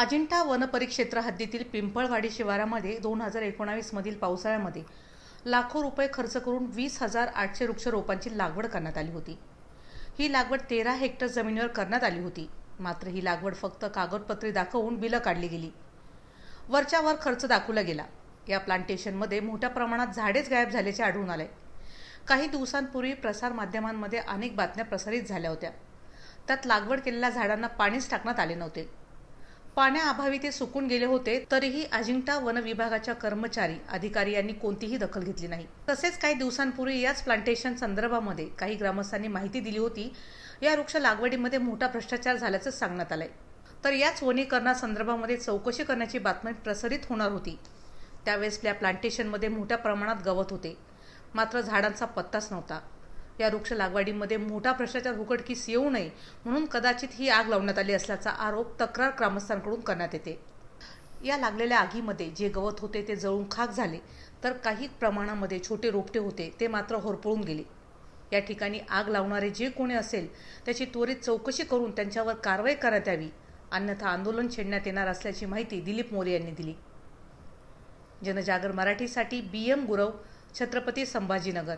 अजिंठा वनपरिक्षेत्र हद्दीतील पिंपळवाडी शिवारामध्ये दोन हजार एकोणावीसमधील पावसाळ्यामध्ये लाखो रुपये खर्च करून वीस हजार आठशे वृक्षरोपांची लागवड करण्यात आली होती. ही लागवड तेरा हेक्टर जमिनीवर करण्यात आली होती. मात्र ही लागवड फक्त कागदपत्रे दाखवून बिलं काढली गेली. वरच्या वर खर्च दाखवला गेला. या प्लांटेशनमध्ये मोठ्या प्रमाणात झाडेच गायब झाल्याचे आढळून आले. काही दिवसांपूर्वी प्रसारमाध्यमांमध्ये अनेक बातम्या प्रसारित झाल्या होत्या. त्यात लागवड केलेल्या झाडांना पाणीच टाकण्यात आले नव्हते. पाण्याअभावी ते सुकून गेले होते तरीही अजिंठा वन विभागाच्या कर्मचारी अधिकारी यांनी कोणतीही दखल घेतली नाही. तसेच काही दिवसांपूर्वी याच प्लांटेशन संदर्भामध्ये काही ग्रामस्थांनी माहिती दिली होती. या वृक्ष लागवडीमध्ये मोठा भ्रष्टाचार झाल्याचं सांगण्यात आलंय. तर याच वनीकरणासंदर्भामध्ये चौकशी करण्याची बातमी प्रसारित होणार होती. त्यावेळेस या प्लांटेशनमध्ये मोठ्या प्रमाणात गवत होते. मात्र झाडांचा पत्ताच नव्हता. या वृक्ष लागवडीमध्ये मोठा भ्रष्टाचार उघडकीस येऊ नये म्हणून कदाचित ही आग लावण्यात आली असल्याचा आरोप तक्रार ग्रामस्थांकडून करण्यात येते. या लागलेल्या आगीमध्ये जे गवत होते ते जळून खाक झाले तर काही प्रमाणामध्ये छोटे रोपटे होते ते मात्र होरपळून गेले. या ठिकाणी आग लावणारे जे कोणी असेल त्याची त्वरित चौकशी करून त्यांच्यावर कारवाई करण्यात यावी अन्यथा आंदोलन छेडण्यात येणार असल्याची माहिती दिलीप मोरे यांनी दिली. जनजागर मराठीसाठी बी एम गुरव छत्रपती संभाजीनगर.